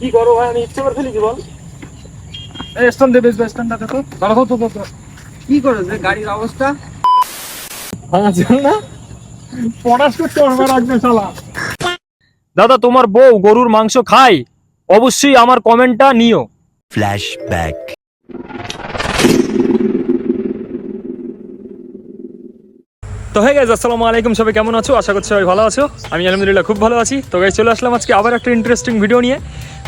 কি করো ভাই? আমি ইচ্ছে করে ফেলি কি বল। এই স্ট্যান্ড দে বেশ স্ট্যান্ডটা তো? দাঁড়া তো তো তো। কি করেছে গাড়ির অবস্থা? ভাঙা ছিল না? পড়াশ করতে রাখবে শালা। দাদা তোমার বউ গরুর মাংস খায়। অবশ্যই আমার কমেন্টটা নিও। Flashback. তো হ্যাঁ গাইজ আসসালামু আলাইকুম। সবাই কেমন আছো? আশা করছি সবাই ভালো আছো। আমি আলহামদুলিল্লাহ খুব ভালো আছি। তো গাইজ চলে আসলাম আজকে আবার একটা ইন্টারেস্টিং ভিডিও নিয়ে।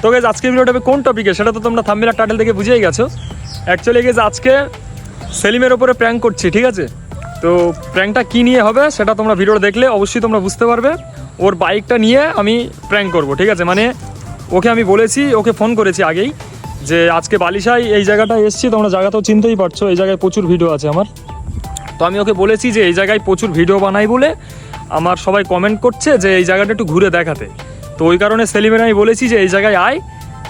তো গাইজ আজকে ভিডিওটা কোন টপিকে সেটা তো তোমরা থাম্বেলার টাইটেল থেকে বুঝেই গেছো। অ্যাকচুয়ালি গাইজ আজকে সেলিমের ওপরে প্র্যাঙ্ক করছি, ঠিক আছে? তো প্র্যাঙ্কটা কী নিয়ে হবে সেটা তোমরা ভিডিওটা দেখলে অবশ্যই তোমরা বুঝতে পারবে। ওর বাইকটা নিয়ে আমি প্র্যাঙ্ক করব, ঠিক আছে? মানে ওকে আমি বলেছি, ওকে ফোন করেছি আগেই যে আজকে বালিশাই এই জায়গাটায় এসছি, তোমরা জায়গা তো চিনতেই পারছ, এই জায়গায় প্রচুর ভিডিও আছে আমার। তো আমি ওকে বলেছি যে এই জায়গায় প্রচুর ভিডিও বানাই বলে আমার সবাই কমেন্ট করছে যে এই জায়গাটা একটু ঘুরে দেখাতে। তো ওই কারণে সেলিমের আমি বলেছি যে এই জায়গায় আয়,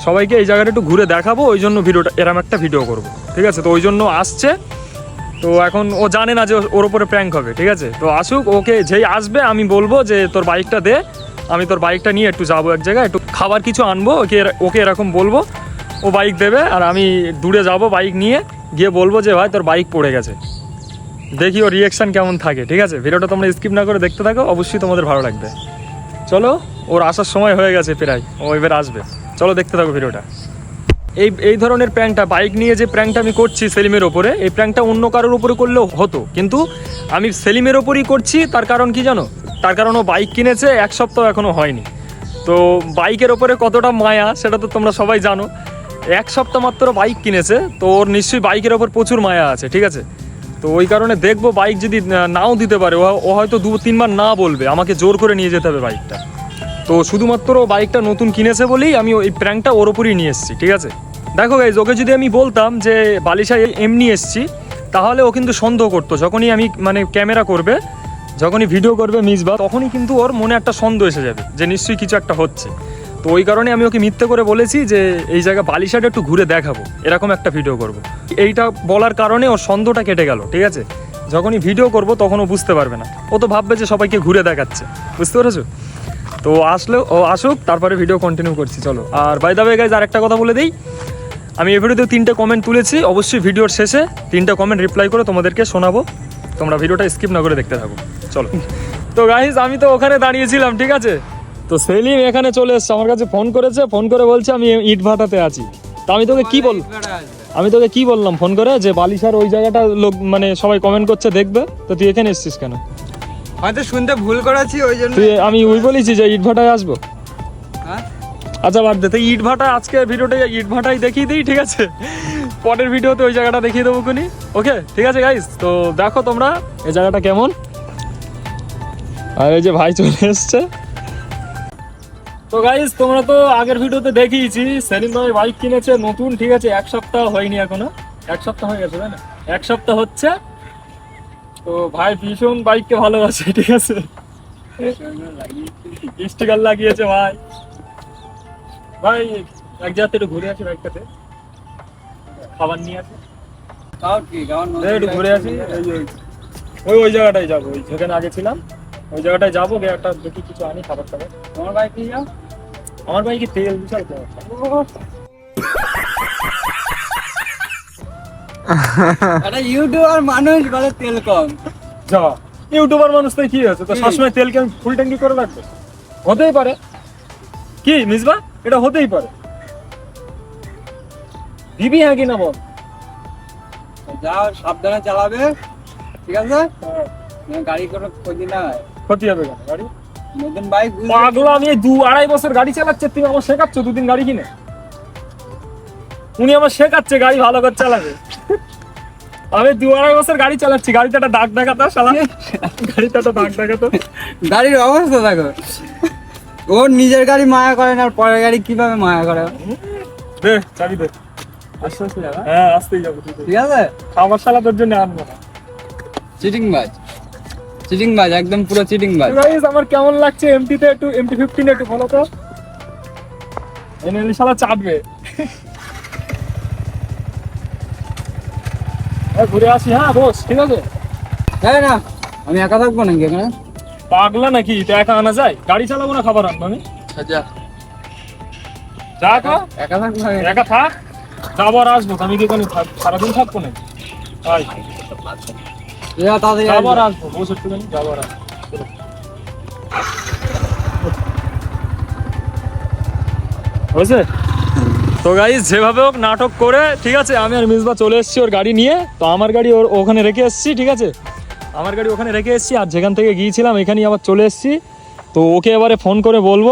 সবাইকে এই জায়গাটা একটু ঘুরে দেখাবো, ওই জন্য ভিডিওটা, এরম একটা ভিডিও করব, ঠিক আছে? তো ওই জন্য আসছে। তো এখন ও জানে না যে ও- ওর ওপরে প্র্যাঙ্ক হবে, ঠিক আছে? তো আসুক, ওকে যেই আসবে, আমি বলব যে তোর বাইকটা দে, আমি তোর বাইকটা নিয়ে একটু যাব এক জায়গায়, একটু খাবার কিছু আনব, ওকে ওকে এরকম বলব। ও বাইক দেবে, আর আমি দূরে যাব বাইক নিয়ে, গিয়ে বলব যে ভাই তোর বাইক পড়ে গেছে। দেখি ওর রিয়াকশন কেমন থাকে, ঠিক আছে? ভিডিওটা তোমরা স্কিপ না করে দেখতে থাকো, অবশ্যই তোমাদের ভালো লাগবে। চলো। ওর আসার সময় হয়ে গেছে প্রায়। ও এবার আসবে। চলো দেখতে থাকো ভিডিওটা। এই এই ধরনের প্র্যাঙ্কটা বাইক নিয়ে যে প্র্যাঙ্কটা আমি করছি সেলিমের ওপরে, এই প্র্যাঙ্কটা অন্য কারোর উপরে করলেও হতো। কিন্তু আমি সেলিমের ওপরই করছি, তার কারণ কি জানো? তার কারণ ও বাইক কিনেছে, এক সপ্তাহ এখনও হয়নি। তো বাইকের ওপরে কতটা মায়া, সেটা তো তোমরা সবাই জানো। এক সপ্তাহ মাত্র বাইক কিনেছে, তো ওর নিশ্চয়ই বাইকের ওপর প্রচুর মায়া আছে, ঠিক আছে? তো ওই কারণে দেখব বাইক যদি নাও দিতে পারে, ও হয়তো দু তিনবার না বলবে, আমাকে জোর করে নিয়ে যেতে হবে বাইকটা তো শুধুমাত্র বাইকটা নতুন কিনেছে বলেই আমি ওই প্র্যাঙ্কটা ওর ওপরই নিয়ে এসেছি, ঠিক আছে? দেখো গাইজ ওকে যদি আমি বলতাম যে বালিশায় এমনি এসছি, তাহলে ও কিন্তু সন্দেহ করতো। যখনই আমি মানে ক্যামেরা করবে, যখনই ভিডিও করবে মিসবা তখনই কিন্তু ওর মনে একটা সন্দেহ এসে যাবে যে নিশ্চয়ই কিছু একটা হচ্ছে। তো ওই কারণে আমি ওকে মিথ্যে করে বলেছি যে এই জায়গা বালিশাটা একটু ঘুরে দেখাবো, এরকম একটা ভিডিও করব। এইটা বলার কারণে ওর সন্দেহটা কেটে গেল, ঠিক আছে? যখনই ভিডিও করব, তখন ও বুঝতে পারবে না। ও তো ভাববে যে সবাইকে ঘুরে দেখাচ্ছে, বুঝতে পেরেছ? তো আসলে, ও আসুক, তারপরে ভিডিও কন্টিনিউ করছি, চলো। আর বাই দা গাইজ আর একটা কথা বলে দিই। আমি এই ভিডিওতে তিনটে কমেন্ট তুলেছি, অবশ্যই ভিডিওর শেষে তিনটে কমেন্ট রিপ্লাই করে তোমাদেরকে শোনাবো। তোমরা ভিডিওটা স্কিপ না করে দেখতে থাকো। চলো। তো গাইজ আমি তো ওখানে দাঁড়িয়েছিলাম, ঠিক আছে? তো সেলিম এখানে চলে এসছে, আমার কাছে ফোন করেছে ফোন করে বলছে, আমি ইট ভাটাতে আছি। তো আমি তোকে কি বল আমি তোকে কি বললাম ফোন করে? যে বালিশার ওই জায়গাটা লোক মানে সবাই কমেন্ট করছে, দেখবে? তো তুই এখানে এসছিস কেন? হয়তো শুনতে ভুল করেছি ওই জন্য তুই আমি ওই বলেছি যে ইট ভাটায় আসব। হ্যাঁ? আচ্ছা বাদ দে তো ইট ভাটা আজকে ভিডিওটা ইট ভাটাই দেখিয়ে দিই ঠিক আছে? পরের ভিডিওতে ওই জায়গাটা দেখিয়ে দেবো কোনি ওকে ঠিক আছে গাইস তো দেখো তোমরা এই জায়গাটা কেমন? আর এই যে ভাই চলে এসছে। তো গাইস তোমরা তো আগের ভিডিওতে দেখিয়েছি সেলিম ভাই বাইক কিনেছে নতুন ঠিক আছে? এক সপ্তাহ হয়নি এখনও। এক সপ্তাহ হয়ে গেছে তাই না? এক সপ্তাহ হচ্ছে তো ভাই ভীষণ বাইককে ভালোবাসে ঠিক আছে? স্টিকার লাগিয়েছে ভাই। ভাই এক জায়গাতে একটু ঘুরে আসি বাইকটাতে। খাবার নিয়ে আসি। একটু ঘুরে আসি। ওই ওই জায়গাটায় যাব ওই যেখানে আগে ছিলাম ওই জায়গাটায় যাব গিয়ে একটা দেখি কিছু আনি খাবার টাবার তোমার বাইক নিয়ে যাও। আমার বাইকে তেল বিশাল কম একটা ইউটিউবার মানুষ বলে তেল কম। যা ইউটিউবার মানুষ তো কি হয়েছে? তো সবসময় তেলকে আমি ফুল ট্যাঙ্কি করে রাখব? হতেই পারে। কি মিসবা? এটা হতেই পারে। দিবি হ্যাঁ কি না বল? যাও সাবধানে চালাবে। ঠিক আছে? গাড়ি কোনো ক্ষতি না ক্ষতি হবে কেন? গাড়ি? নতুন বাইক পাগলা আমি দু আড়াই বছর গাড়ি চালাচ্ছে তুমি আমার শেখাচ্ছ দুদিন গাড়ি কিনে। উনি আমার শেখাচ্ছে গাড়ি ভালো করে চালাবে। আমি দু আড়াই বছর গাড়ি চালাচ্ছি গাড়িতে একটা দাগ দেখাতো শালা। গাড়িতে একটা দাগ দেখাতো। গাড়ির অবস্থা দেখো। ওর নিজের গাড়ি মায়া করে না আর পরের গাড়ি কীভাবে মায়া করে? দে চাবি দে। আস্তে আস্তে যাবে? হ্যাঁ আসতেই যাব ঠিক আছে। খাবার শালা তোর জন্য আনব না। চিটিং বাজ চিটিং বাজ একদম পুরো চিটিং বাজ তো আমার কেমন লাগছে এমটিতে একটু এমটি ফিফটিন একটু বলো তো? এনে শালা চাটবে ঘুরে আসি হ্যাঁ বস ঠিক আছে? তাই না আমি একা থাকব নাকি এখানে? পাগলা নাকি? তো একা আনা যায়? গাড়ি চালাবো না খাবার আনব আমি? আচ্ছা যা তো একা থাকব একা থাক। যাব আর আসব। আমি কি এখানে সারাদিন থাকব না তাই যাব আর আসব। বসে একটুখানি যাব আর আসব। হয়েছে? তো গাইজ যেভাবে হোক নাটক করে, ঠিক আছে, আমি আর মিসবা চলে এসেছি ওর গাড়ি নিয়ে, তো আমার গাড়ি ওর ওখানে রেখে এসেছি, ঠিক আছে? আমার গাড়ি ওখানে রেখে এসেছি, আর যেখান থেকে গিয়েছিলাম, এখানেই আবার চলে এসেছি। তো ওকে এবারে ফোন করে বলব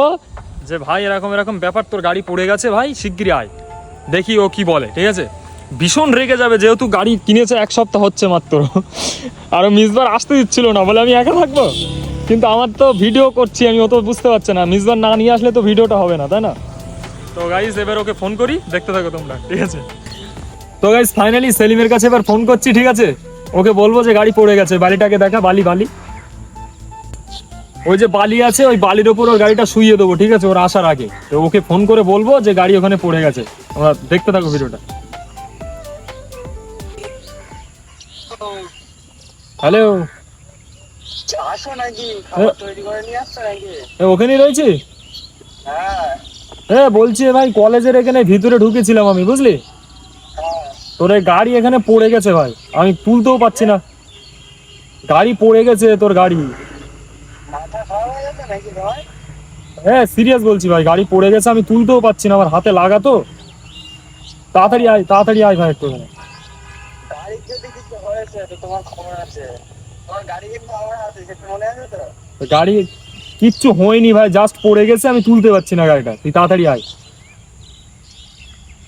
যে, ভাই, এরকম এরকম ব্যাপার তোর গাড়ি পড়ে গেছে, ভাই, শিগগিরই আয়। দেখি ও কি বলে, ঠিক আছে? ভীষণ রেগে যাবে, যেহেতু গাড়ি কিনেছে, এক সপ্তাহ হচ্ছে মাত্র। আর মিসবার আসতে দিচ্ছিল না, বলে, আমি একা থাকব? কিন্তু আমার তো ভিডিও করছি, আমি অত বুঝতে পারছি না। মিসবার না নিয়ে আসলে তো ভিডিওটা হবে না, তাই না? তো গাইজ এবার ওকে ফোন করি দেখতে থাকো তোমরা ঠিক আছে? তো গাইজ ফাইনালি সেলিমের কাছে এবার ফোন করছি ঠিক আছে? ওকে বলব যে গাড়ি পড়ে গেছে বালিটাকে দেখা বালি বালি। ওই যে বালি আছে ওই বালির ওপর ওর গাড়িটা শুইয়ে দেবো ঠিক আছে? ওর আসার আগে। তো ওকে ফোন করে বলব যে গাড়ি ওখানে পড়ে গেছে। তোমরা দেখতে থাকো ভিডিওটা। হ্যালো ওখানেই রয়েছি? হ্যাঁ। হ্যাঁ বলছি ভাই কলেজের এখানে ভিতরে ঢুকেছিলাম আমি বুঝলি? তোর এই গাড়ি এখানে পড়ে গেছে ভাই আমি তুলতেও পাচ্ছি না। গাড়ি পড়ে গেছে তোর গাড়ি। হয়ে সিরিয়াস বলছি ভাই গাড়ি পড়ে গেছে আমি তুলতেও পাচ্ছি না আমার হাতে লাগা তো। তাড়াতাড়ি আয় তাড়াতাড়ি আয় ভাই একটু এখানে। যদি কিছু হয়েছে তো তোমার খবর আছে। তোমার গাড়ি মনে গাড়ি কিচ্ছু হয়নি ভাই জাস্ট পড়ে গেছে আমি তুলতে পারছি না গাড়িটা। তুই তাড়াতাড়ি আয়।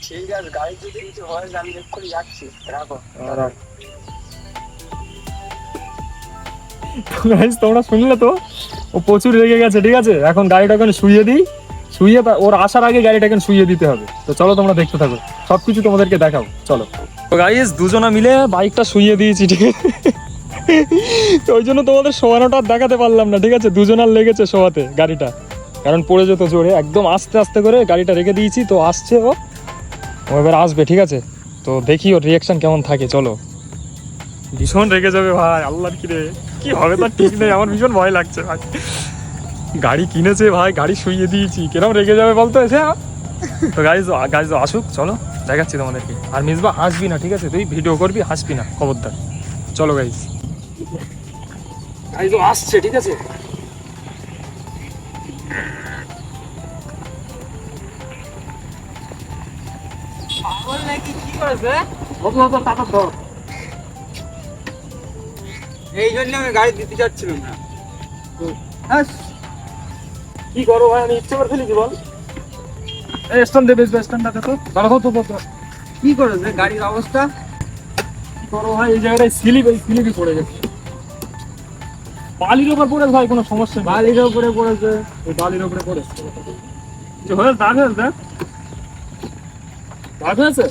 ঠিক আছে গাড়ির যদি কিছু হয়েছে আমি এক্ষুনি যাচ্ছি। রাখো তোমরা শুনলে তো? ও প্রচুর রেগে গেছে ঠিক আছে? এখন গাড়িটা ওখানে শুয়ে দিই। শুয়ে ওর আসার আগে গাড়িটা এখানে শুয়ে দিতে হবে। তো চলো তোমরা দেখতে থাকো। সবকিছু তোমাদেরকে দেখাও চলো। তো গাইস দুজনা মিলে বাইকটা শুয়ে দিয়েছি ঠিক আছে? ওই জন্য তোমাদের শোয়ানোটা আর দেখাতে পারলাম না, ঠিক আছে? দুজনার লেগেছে শোয়াতে গাড়িটা। কারণ পড়ে যেত জোরে, একদম আস্তে আস্তে করে গাড়িটা রেখে দিয়েছি, তো আসছে ও। ও এবার আসবে, ঠিক আছে? তো দেখি ওর রিয়াকশন কেমন থাকে, চলো। ভীষণ রেগে যাবে ভাই, আল্লাহর কিরে। কি হবে তার ঠিক নেই, আমার ভীষণ ভয় লাগছে ভাই। গাড়ি কিনেছে ভাই, গাড়ি শুইয়ে দিয়েছি, কিরম রেগে যাবে বলতো এসে? তো গাড়ি গাইজ আসুক, চলো, দেখাচ্ছি তোমাদেরকে। আর মিসবা, হাসবি না, ঠিক আছে? তুই ভিডিও করবি, হাসবি না, খবরদার। চলো গাইজ গাইজ আসছে ঠিক আছে? পাগল নাকি? কি করেছে? কত কত টাকা ধর। এই জন্য আমি গাড়ি দিতে চাচ্ছিলাম না। হ্যাঁ। কি করো ভাই আমি ইচ্ছে করে ফেলেছি বল? এই স্ট্যান্ড দেবে স্ট্যান্ডটা তো। দাঁড়াও তো তো কি করেছে? গাড়ির অবস্থা? কি করো ভাই এই জায়গাটায় স্লিপ এই স্লিপই পড়ে গেছে। বালির উপর পড়ে ভাই কোনো সমস্যা নেই। বালির উপরে পড়েছে। ওই বালির উপরে পড়েছে। যে হয়ে দাগ হয়েছে দেখ। দাগ হয়েছে?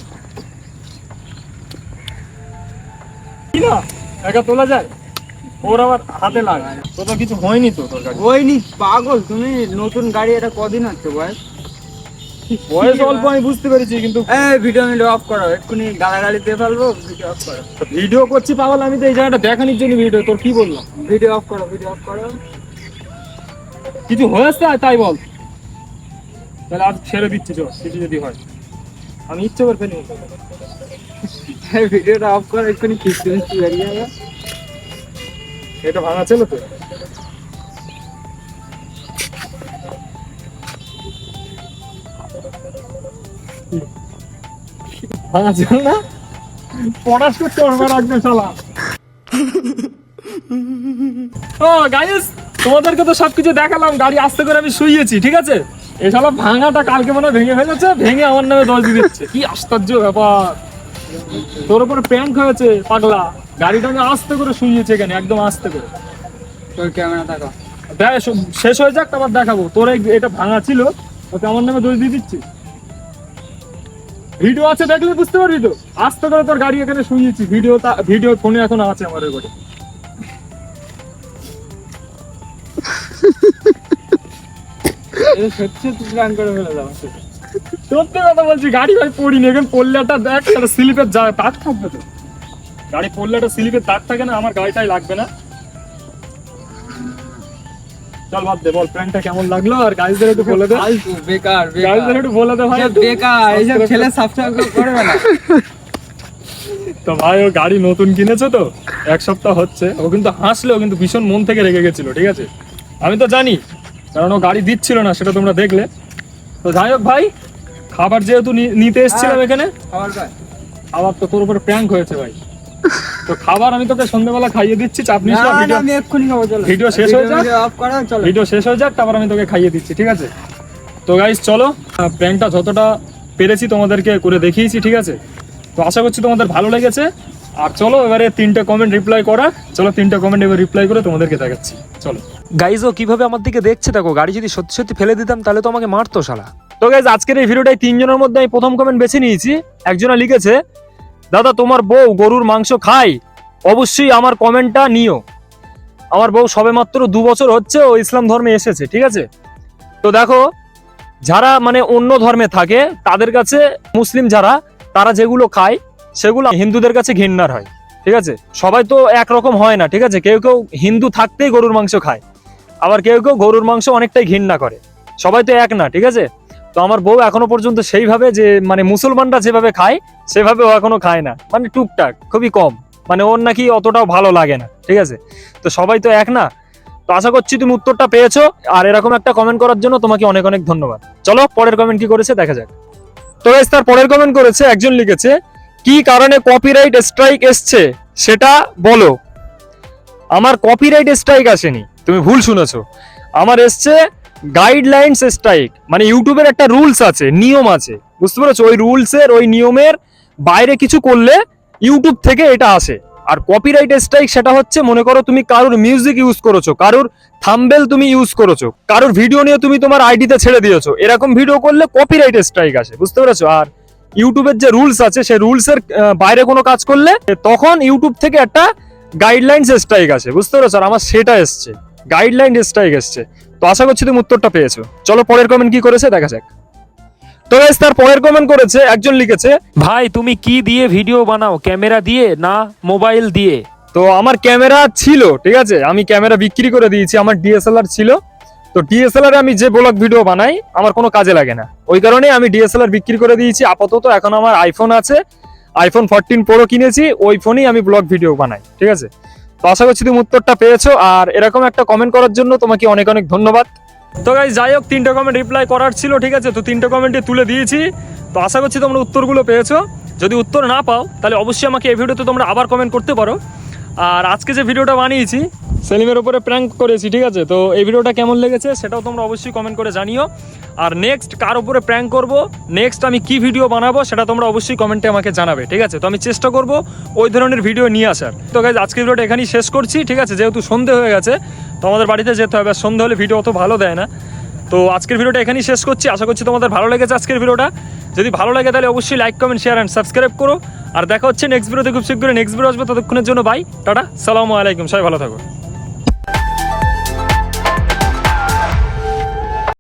কি না? একা তোলা যায়? ওর আবার হাতে লাগায়। তো তো কিছু হয়নি তো তোর গাড়ি হয়নি পাগল। তুমি নতুন গাড়ি এটা কদিন আছে বয়স বয়স অল্প আমি বুঝতে পেরেছি কিন্তু এই ভিডিও মিডিও অফ করো এক্ষুনি গালাগালি দিয়ে ফেলব ভিডিও অফ করো। ভিডিও করছি পাগল আমি তো এই জায়গাটা দেখানোর জন্য ভিডিও তোর কি বললাম? ভিডিও অফ করো ভিডিও অফ করো। কিছু হয়েছে? তাই বল। তাহলে আজ ছেড়ে দিচ্ছি চল কিছু যদি হয়। আমি ইচ্ছে করে ফেলি ভিডিওটা অফ করো এক্ষুনি কিস্তি মিস্তি বেরিয়ে যাবে এটা ভাঙা ছিল তো? ভাঙা ছিল না? পড়াশ করতে পারবে রাখবে শালা। ও গাইস তোমাদেরকে তো সবকিছু দেখালাম গাড়ি আস্তে করে আমি শুইয়েছি ঠিক আছে? এই শালা ভাঙাটা কালকে মনে হয় ভেঙে ফেলেছে ভেঙে আমার নামে দশ দিয়ে দিচ্ছে কি আশ্চর্য ব্যাপার। তোর উপরে প্যাঙ্ক হয়েছে পাগলা। গাড়িটা আমি আস্তে করে শুইয়েছে এখানে একদম আস্তে করে। তোর ক্যামেরা দেখ শেষ হয়ে যাক তারপর দেখাবো। তোর এটা ভাঙা ছিল ওকে আমার নামে দোষ দিয়ে দিচ্ছি ভিডিও আছে দেখলে বুঝতে পারবি তো। আস্তে করে তোর গাড়ি এখানে শুয়েছি। ভিডিও ভিডিও ফোনে এখন আছে আমার ঘরে। ভাই পড়িনি। পড়লে দেখ, একটা গাড়ি পড়লে থাকে না, আমার গাড়িটাই লাগবে না। চল বাদ দে বল প্র্যাঙ্কটা কেমন লাগল? আর গাইজদের একটু বলে দে। বেকার গাইজদের একটু বলে দে ভাই বেকার এইসব ছেলে সাবস্ক্রাইব করবে না। তো ভাই ও গাড়ি নতুন কিনেছে তো এক সপ্তাহ হচ্ছে। ও কিন্তু হাসলেও কিন্তু ভীষণ মন থেকে রেগে গেছিল ঠিক আছে? আমি তো জানি কারণ ও গাড়ি দিচ্ছিল না সেটা তোমরা দেখলে। তো যাই হোক ভাই খাবার যেহেতু নিতে এসেছিলাম হ্যাঁ। এখানে খাবার আবার তো তোর উপরে প্র্যাঙ্ক হয়েছে ভাই। তো খাবার আমি তোকে সন্ধ্যেবেলা খাইয়ে দিচ্ছি চাপ নিস আমি এক্ষুনি খাব চলো। ভিডিও শেষ হয়ে যাক। অফ করো চলো। ভিডিও শেষ হয়ে যাক তারপর আমি তোকে খাইয়ে দিচ্ছি ঠিক আছে? তো গাইস চলো প্র্যাঙ্কটা যতটা পেরেছি তোমাদেরকে করে দেখিয়েছি ঠিক আছে? তো আশা করছি তোমাদের ভালো লেগেছে। আর চলো এবারে তিনটে কমেন্ট রিপ্লাই করা। চলো তিনটে কমেন্ট এবার রিপ্লাই করে তোমাদেরকে দেখাচ্ছি। চলো। গাইজও কীভাবে আমার দিকে দেখছে দেখো গাড়ি যদি সত্যি সত্যি ফেলে দিতাম তাহলে তো আমাকে মারতো শালা। তো গাইজ আজকের এই ভিডিওটাই তিনজনের মধ্যে আমি প্রথম কমেন্ট বেছে নিয়েছি। একজনা লিখেছে দাদা, তোমার বউ গরুর মাংস খায়? অবশ্যই আমার কমেন্টটা নিও। আমার বউ সবেমাত্র দু বছর হচ্ছে ও ইসলাম ধর্মে এসেছে, ঠিক আছে? তো দেখো, যারা মানে অন্য ধর্মে থাকে, তাদের কাছে মুসলিম যারা, তারা যেগুলো খায়, সেগুলো হিন্দুদের কাছে ঘৃণার হয়, ঠিক আছে? সবাই তো একরকম হয় না, ঠিক আছে? কেউ কেউ হিন্দু থাকতেই গরুর মাংস খায়, আবার কেউ কেউ গরুর মাংস অনেকটাই ঘৃণা করে। সবাই তো এক না, ঠিক আছে? তো আমার বউ এখনও পর্যন্ত সেইভাবে যে মানে মুসলমানরা যেভাবে খায়, সেভাবে ও এখনও খায় না। মানে টুকটাক, খুবই কম। মানে ওর নাকি অতটাও ভালো লাগে না, ঠিক আছে? তো সবাই তো এক না। তো আশা করছি তুমি উত্তরটা পেয়েছ। আর এরকম একটা কমেন্ট করার জন্য তোমাকে অনেক অনেক ধন্যবাদ। চলো, পরের কমেন্ট কি করেছে দেখা যাক। তো তার পরের কমেন্ট করেছে, একজন লিখেছে, কি কারণে কপিরাইট স্ট্রাইক এসছে? সেটা বলো। আমার কপিরাইট স্ট্রাইক আসেনি। তুমি ভুল শুনেছো। আমার এসছে গাইডলাইন্স স্ট্রাইক মানে ইউটিউবের একটা রুলস আছে, নিয়ম আছে। বুঝতে পেরেছ? ওই রুলসের ওই নিয়মের বাইরে কিছু করলে ইউটিউব থেকে এটা আসে। আর কপিরাইট স্ট্রাইক সেটা হচ্ছে, মনে করো তুমি কারোর মিউজিক ইউজ করেছ, কারোর থাম্বেল তুমি ইউজ করেছ, কারোর ভিডিও নিয়ে তুমি তোমার আইডিতে ছেড়ে দিয়েছ, এরকম ভিডিও করলে কপিরাইট স্ট্রাইক আসে, বুঝতে পেরেছ? আর ইউটিউবের যে রুলস আছে সেই রুলসের বাইরে কোনো কাজ করলে তখন ইউটিউব থেকে একটা গাইডলাইন্স স্ট্রাইক আসে, বুঝতে পেরেছ? আর আমার সেটা এসছে। গাইডলাইন স্ট্রাইক এসছে। তো আশা করছি তুমি উত্তরটা পেয়েছ। চলো পরের কমেন্ট কি করেছে দেখা যাক। তো গাইস তার পরের কমেন্ট করেছে, একজন লিখেছে, ভাই, তুমি কি দিয়ে ভিডিও বানাও? ক্যামেরা দিয়ে না মোবাইল দিয়ে? তো আমার ক্যামেরা ছিল, ঠিক আছে? আমি ক্যামেরা বিক্রি করে দিয়েছি, আমার ডিএসএলআর ছিল। তো ডিএসএলআর আমি যে ব্লগ ভিডিও বানাই, আমার কোনো কাজে লাগে না। ওই কারণে আমি ডিএসএলআর বিক্রি করে দিয়েছি। আপাতত এখন আমার আইফোন আছে। আইফোন ফোরটিন প্রো কিনেছি, ওই ফোনেই আমি ব্লগ ভিডিও বানাই, ঠিক আছে? তো আশা করছি তুমি উত্তরটা পেয়েছ। আর এরকম একটা কমেন্ট করার জন্য তোমাকে অনেক অনেক ধন্যবাদ। তো গাই যাই হোক, তিনটে কমেন্ট রিপ্লাই করার ছিল, ঠিক আছে? তো তিনটে কমেন্টে তুলে দিয়েছি। তো আশা করছি তোমরা উত্তরগুলো পেয়েছ। যদি উত্তর না পাও, তাহলে অবশ্যই আমাকে এই ভিডিওতে তোমরা আবার কমেন্ট করতে পারো। আর আজকে যে ভিডিওটা বানিয়েছি সেলিমের উপরে প্র্যাঙ্ক করেছি, ঠিক আছে? তো এই ভিডিওটা কেমন লেগেছে সেটাও তোমরা অবশ্যই কমেন্ট করে জানিও। আর নেক্সট কার উপরে প্র্যাঙ্ক করব নেক্সট আমি কি ভিডিও বানাবো সেটা তোমরা অবশ্যই কমেন্টে আমাকে জানাবে, ঠিক আছে? তো আমি চেষ্টা করব ওই ধরনের ভিডিও নিয়ে আসার। তো গাইজ আজকের ভিডিওটা এখানেই শেষ করছি, ঠিক আছে? যেহেতু সন্ধে হয়ে গেছে, তো আমাদের বাড়িতে যেতে হবে, আর সন্ধে হলে ভিডিও অত ভালো দেয় না। তো আজকের ভিডিওটা এখানেই শেষ করছি, আশা করছি তোমাদের ভালো লেগেছে আজকের ভিডিওটা যদি ভালো লাগে তাহলে অবশ্যই like comment share and subscribe করো। আর দেখা হচ্ছে নেক্সট ভিডিওতে খুব শীঘ্রই নেক্সট ভিডিও আসবে, ততক্ষণের জন্য বাই টাটা, সালামু আলাইকুম, সবাই ভালো থাকো।